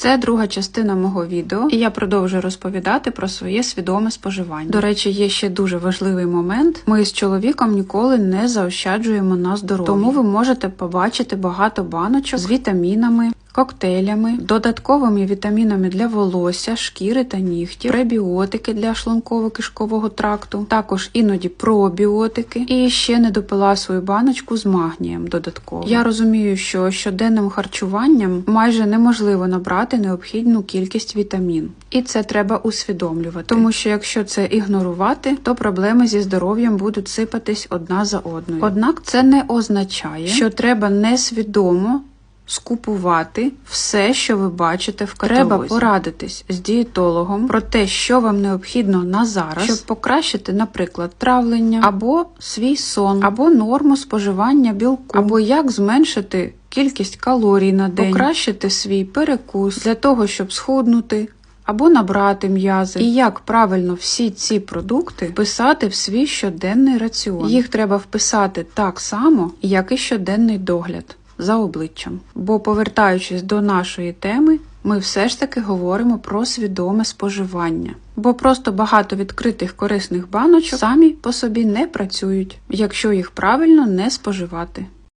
Це друга частина мого відео, і я продовжую розповідати про своє свідоме споживання. До речі, є ще дуже важливий момент. Ми з чоловіком ніколи не заощаджуємо на здоров'я. Тому ви можете побачити багато баночок з вітамінами. Коктейлями, додатковими вітамінами для волосся, шкіри та нігтів, пребіотики для шлунково-кишкового тракту, також іноді пробіотики, і ще не допила свою баночку з магнієм додатково. Я розумію, що щоденним харчуванням майже неможливо набрати необхідну кількість вітамін, і це треба усвідомлювати. Тому що якщо це ігнорувати, то проблеми зі здоров'ям будуть сипатись одна за одною. Однак це не означає, що треба несвідомо скупувати все, що ви бачите в каталозі. Треба порадитись з дієтологом про те, що вам необхідно на зараз, щоб покращити, наприклад, травлення або свій сон, або норму споживання білку, або як зменшити кількість калорій на день, покращити свій перекус для того, щоб схуднути. Або набрати м'язи, і як правильно всі ці продукти вписати в свій щоденний раціон. Їх треба вписати так само, як і щоденний догляд за обличчям. Бо, повертаючись до нашої теми, ми все ж таки говоримо про свідоме споживання. Бо просто багато відкритих корисних баночок самі по собі не працюють, якщо їх правильно не споживати.